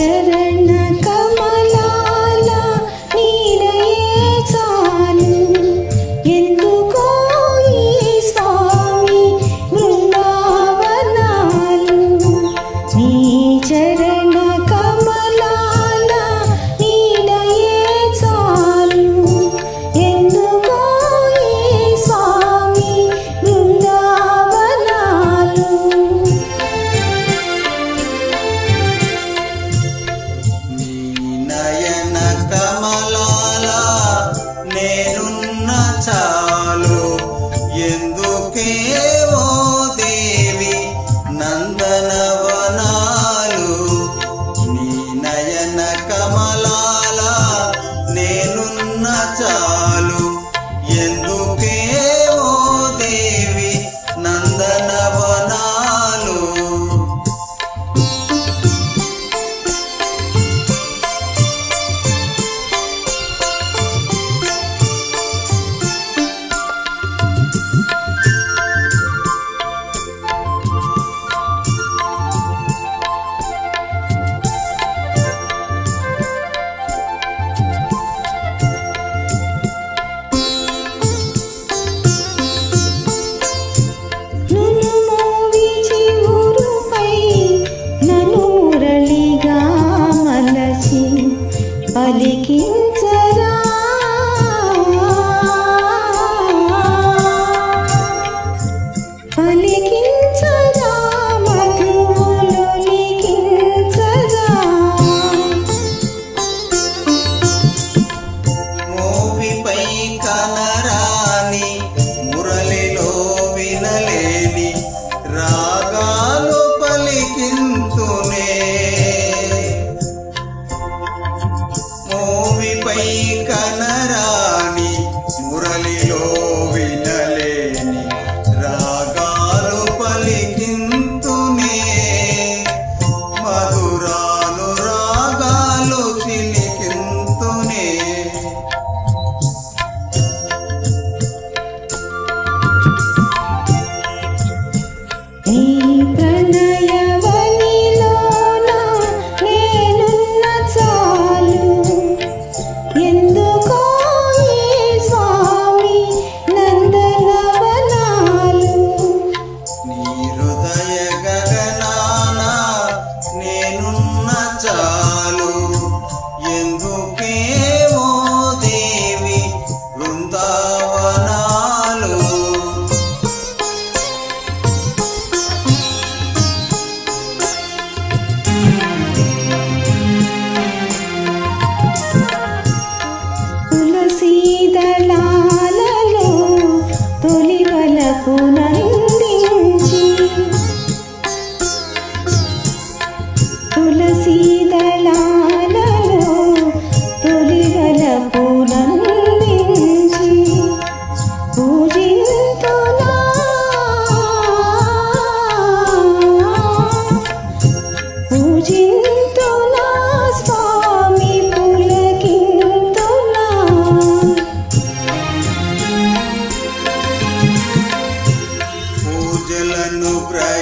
serena నేనున్న చాలు. ఎందుకే ఓ దేవి నందనవనాలు? నీ నయన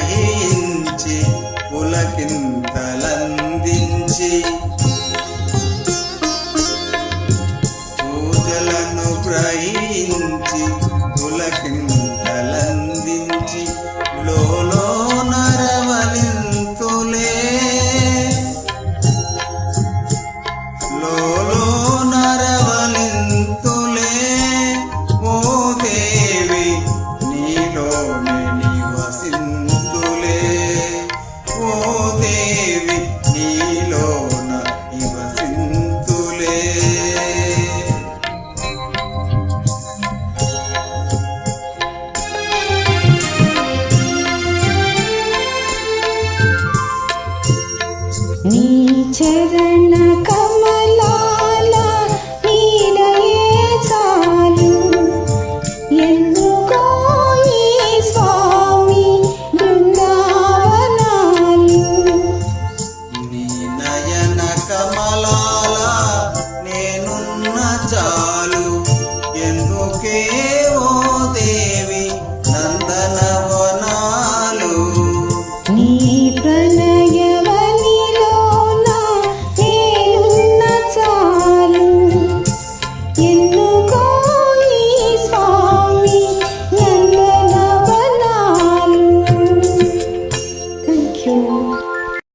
గ్రహించి పులకింతలందించి పూజలను గ్రహించి పులకింత to the